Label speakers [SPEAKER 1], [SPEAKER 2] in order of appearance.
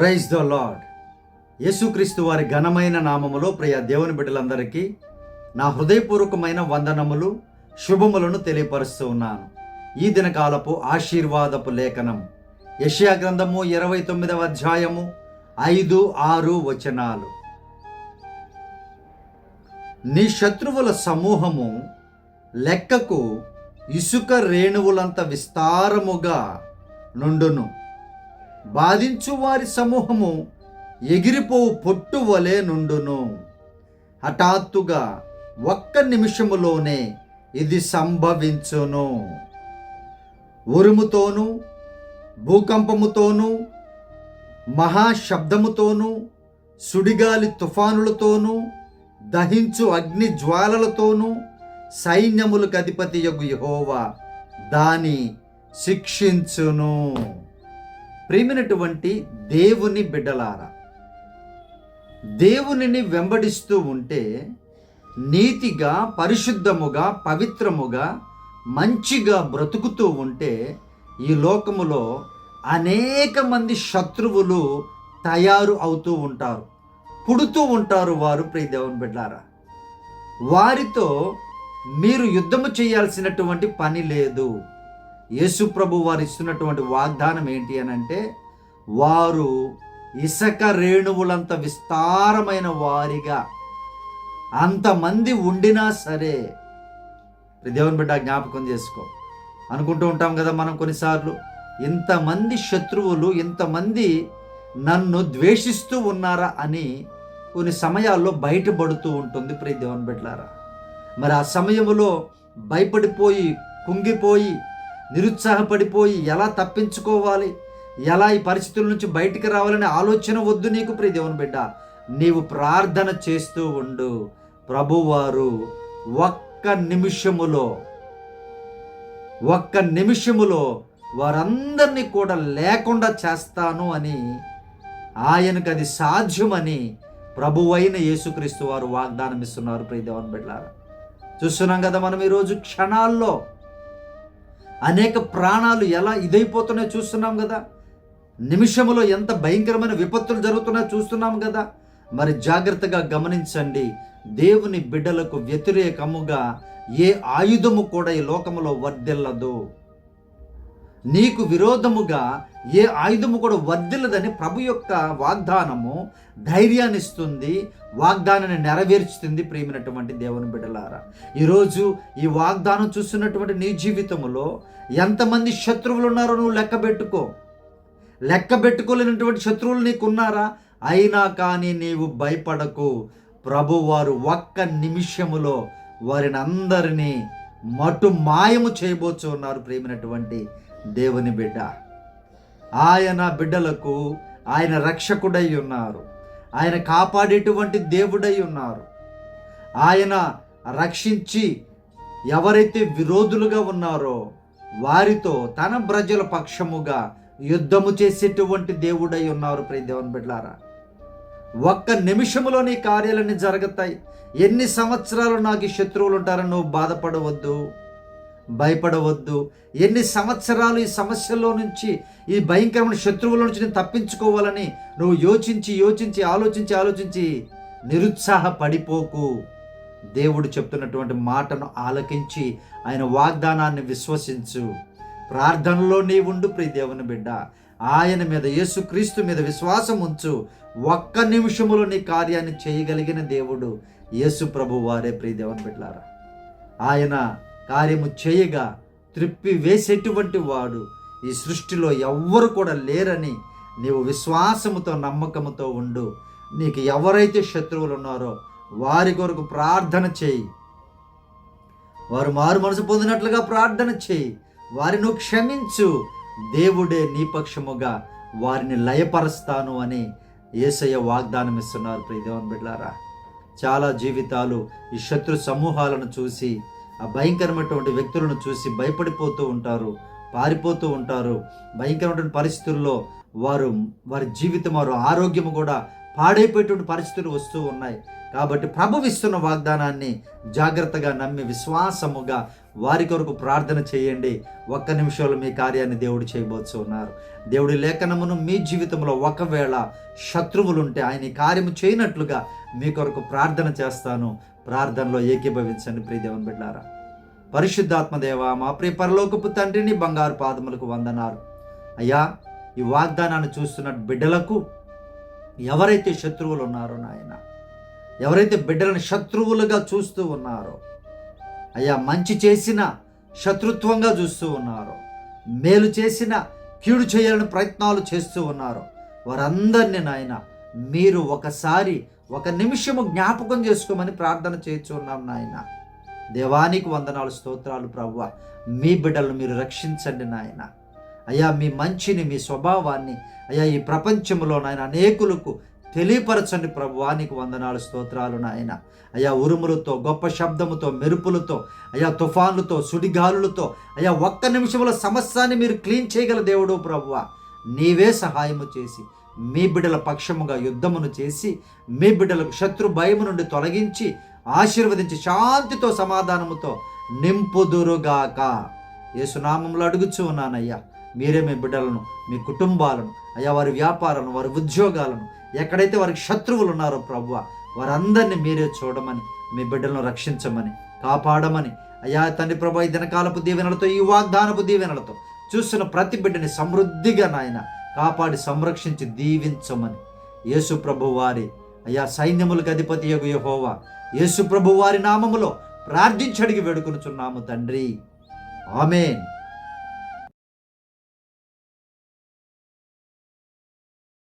[SPEAKER 1] Praise the lord యేసుక్రీస్తు వారి ఘనమైన నామములో ప్రియ దేవుని బిడ్డలందరికీ నా హృదయపూర్వకమైన వందనములు శుభములను తెలియపరుస్తూ ఉన్నాను. ఈ దినకాలపు ఆశీర్వాదపు లేఖనం యషియా గ్రంథము ఇరవై తొమ్మిదవ అధ్యాయము ఐదు ఆరు వచనాలు. నీ శత్రువుల సమూహము లెక్కకు ఇసుక రేణువులంత విస్తారముగా నుండును. బాధించు వారి సమూహము ఎగిరిపోవు పొట్టు వలె నుండును. హఠాత్తుగా ఒక్క నిమిషములోనే ఇది సంభవించును. ఉరుముతోనూ భూకంపముతోనూ మహాశబ్దముతోనూ సుడిగాలి తుఫానులతోనూ దహించు అగ్ని జ్వాలలతోనూ సైన్యములకు అధిపతి యొగు యహోవా దాని శిక్షించును. ప్రేమినటువంటి దేవుని బిడ్డలారా దేవునిని వెంబడిస్తూ ఉంటే నీతిగా పరిశుద్ధముగా పవిత్రముగా మంచిగా బ్రతుకుతూ ఉంటే ఈ లోకములో అనేక మంది శత్రువులు తయారు అవుతూ ఉంటారు పుడుతూ ఉంటారు వారు ప్రియదేవుని బిడ్డారా వారితో మీరు యుద్ధము చేయాల్సినటువంటి పని లేదు. యేసుప్రభు వారు ఇస్తున్నటువంటి వాగ్దానం ఏంటి అని అంటే వారు ఇసక రేణువులంత విస్తారమైన వారిగా అంతమంది ఉండినా సరే దేవుని బిడ్డ జ్ఞాపకం చేసుకో. అనుకుంటూ ఉంటాం కదా మనం కొన్నిసార్లు ఇంతమంది శత్రువులు ఇంతమంది నన్ను ద్వేషిస్తూ ఉన్నారా అని కొన్ని సమయాల్లో బయటపడుతూ ఉంటుంది ప్రియ దేవుని బిడ్డలారా. మరి ఆ సమయంలో భయపడిపోయి కుంగిపోయి నిరుత్సాహపడిపోయి ఎలా తప్పించుకోవాలి? ఎలా ఈ పరిస్థితుల నుంచి బయటికి రావాలనే ఆలోచన వద్దు నీకు ప్రియ దేవుని బిడ్డ. నీవు ప్రార్థన చేస్తూ ఉండు. ప్రభువారు ఒక్క నిమిషములో ఒక్క నిమిషములో వారందరినీ కూడా లేకుండా చేస్తాను అని ఆయనకు అది సాధ్యమని ప్రభువైన యేసుక్రీస్తు వారు వాగ్దానం ఇస్తున్నారు ప్రియదేవన్ బిడ్డ చూస్తున్నాం కదా మనం ఈరోజు క్షణాల్లో అనేక ప్రాణాలు ఎలా ఇదైపోతున్నాయో చూస్తున్నాం కదా. నిమిషములో ఎంత భయంకరమైన విపత్తులు జరుగుతున్నాయో చూస్తున్నాం కదా. మరి జాగ్రత్తగా గమనించండి. దేవుని బిడ్డలకు వ్యతిరేకముగా ఏ ఆయుధము కూడా ఈ లోకములో వర్దిల్లదు నీకు విరోధముగా ఏ ఆయుధము కూడా వర్ధిల్లదని ప్రభు యొక్క వాగ్దానము ధైర్యాన్ని ఇస్తుంది వాగ్దానాన్ని నెరవేర్చుతుంది ప్రేమినటువంటి దేవుని బిడ్డలారా. ఈరోజు ఈ వాగ్దానం చూస్తున్నటువంటి నీ జీవితంలో ఎంతమంది శత్రువులు ఉన్నారో నువ్వు లెక్క పెట్టుకో. లెక్క పెట్టుకోలేనటువంటి శత్రువులు నీకున్నారా? అయినా కానీ నీవు భయపడకు. ప్రభువారు ఒక్క నిమిషములో వారిని అందరినీ మటు మాయము చేయబోచు ఉన్నారు ప్రేమినటువంటి దేవుని బిడ్డ. ఆయన బిడ్డలకు ఆయన రక్షకుడై ఉన్నారు. ఆయన కాపాడేటువంటి దేవుడై ఉన్నారు. ఆయన రక్షించి ఎవరైతే విరోధులుగా ఉన్నారో వారితో తన ప్రజల పక్షముగా యుద్ధము చేసేటువంటి దేవుడై ఉన్నారు ప్రియ దేవుని బిడ్డారా ఒక్క నిమిషములో నీ కార్యాలన్నీ జరుగుతాయి. ఎన్ని సంవత్సరాలు నాకు ఈ శత్రువులు ఉంటారని నువ్వు బాధపడవద్దు. భయపడవద్దు. ఎన్ని సంవత్సరాలు ఈ సమస్యల్లో నుంచి ఈ భయంకరమైన శత్రువుల నుంచి నేను తప్పించుకోవాలని నువ్వు యోచించి యోచించి ఆలోచించి ఆలోచించి నిరుత్సాహపడిపోకు. దేవుడు చెప్తున్నటువంటి మాటను ఆలకించి ఆయన వాగ్దానాన్ని విశ్వసించు. ప్రార్థనలో నీ ఉండు ప్రియ దేవుని బిడ్డ. ఆయన మీద యేసుక్రీస్తు మీద విశ్వాసం ఉంచు. ఒక్క నిమిషములో నీ కార్యాన్ని చేయగలిగిన దేవుడు యేసు ప్రభు వారే ప్రియ దేవుని బిడ్డారా ఆయన కార్యము చేయగా త్రిప్పి వేసేటువంటి వాడు ఈ సృష్టిలో ఎవ్వరు కూడా లేరని నీవు విశ్వాసముతో నమ్మకముతో ఉండు. నీకు ఎవరైతే శత్రువులు ఉన్నారో వారి కొరకు ప్రార్థన చేయి. వారు మారు మనసు పొందినట్లుగా ప్రార్థన చేయి. వారిని క్షమించు. దేవుడే నీ పక్షముగా వారిని లయపరుస్తాను అని ఏసయ్య వాగ్దానం ఇస్తున్నారు. ప్రియదేవన్ బిడ్లారా బిడ్డారా చాలా జీవితాలు ఈ శత్రు సమూహాలను చూసి ఆ భయంకరమైనటువంటి వ్యక్తులను చూసి భయపడిపోతూ ఉంటారు పారిపోతూ ఉంటారు. భయంకరమైనటువంటి పరిస్థితుల్లో వారు వారి జీవితం వారు ఆరోగ్యం కూడా పాడైపోయేటువంటి పరిస్థితులు వస్తూ ఉన్నాయి. కాబట్టి ప్రభువిస్తున్న వాగ్దానాన్ని జాగ్రత్తగా నమ్మి విశ్వాసముగా వారి కొరకు ప్రార్థన చేయండి. ఒక్క నిమిషంలో మీ కార్యాన్ని దేవుడు చేయబోతూ ఉన్నారు దేవుడి లేఖనమును మీ జీవితంలో ఒకవేళ శత్రువులు ఉంటే ఆయన కార్యము చేయనట్లుగా మీ కొరకు ప్రార్థన చేస్తాను. ప్రార్థనలో ఏకీభవించండి ప్రియదేవన్ బిడ్డారా. పరిశుద్ధాత్మ దేవ మా ప్రియ పరలోకపు తండ్రిని బంగారు పాదములకు వందనాలు. అయ్యా ఈ వాగ్దానాన్ని చూస్తున్న బిడ్డలకు ఎవరైతే శత్రువులు ఉన్నారో నాయన ఎవరైతే బిడ్డలను శత్రువులుగా చూస్తూ ఉన్నారో అయ్యా మంచి చేసిన శత్రుత్వంగా చూస్తూ ఉన్నారు. మేలు చేసిన కీడు చేయాలని ప్రయత్నాలు చేస్తూ ఉన్నారు. వారందరినీ నాయన మీరు ఒకసారి ఒక నిమిషము జ్ఞాపకం చేసుకోమని ప్రార్థన చేస్తున్నాం నాయన. దేవానికి వందనాలు స్తోత్రాలు ప్రవ్వ. మీ బిడ్డలను మీరు రక్షించండి నాయన. అయ్యా మీ మంచిని మీ స్వభావాన్ని అయ్యా ఈ ప్రపంచంలో నాయన అనేకులకు తెలియపరచండి ప్రభువానికి వందనాలు స్తోత్రాలు నాయన. అయ్యా ఉరుములతో గొప్ప శబ్దముతో మెరుపులతో అయ్యా తుఫాన్లతో సుడిగాలులతో అయ్యా ఒక్క నిమిషంలో సమస్యాన్ని మీరు క్లీన్ చేయగల దేవుడు ప్రభువ. నీవే సహాయము చేసి మీ బిడ్డల పక్షముగా యుద్ధమును చేసి మీ బిడ్డలకు శత్రు భయము నుండి తొలగించి ఆశీర్వదించి శాంతితో సమాధానముతో నింపుదురుగాక. ఏసునామంలో అడుగుచూ ఉన్నానయ్యా. మీరే మీ బిడ్డలను మీ కుటుంబాలను అయ్యా వారి వ్యాపారాలను వారి ఉద్యోగాలను ఎక్కడైతే వారికి శత్రువులు ఉన్నారో ప్రభువ వారందరినీ మీరే చూడమని మీ బిడ్డలను రక్షించమని కాపాడమని. అయ్యా తండ్రి ప్రభు ఈ దినకాలపు దీవెనలతో ఈ వాగ్దానపు దీవెనలతో చూస్తున్న ప్రతి బిడ్డని సమృద్ధిగా నాయన కాపాడి సంరక్షించి దీవించమని. యేసు ప్రభు వారి అయ్యా సైన్యములకు అధిపతి యగు యహోవా యేసు ప్రభు వారి నామములో ప్రార్థించడిగి వేడుకొనుచున్నాము తండ్రి. ఆమెన్.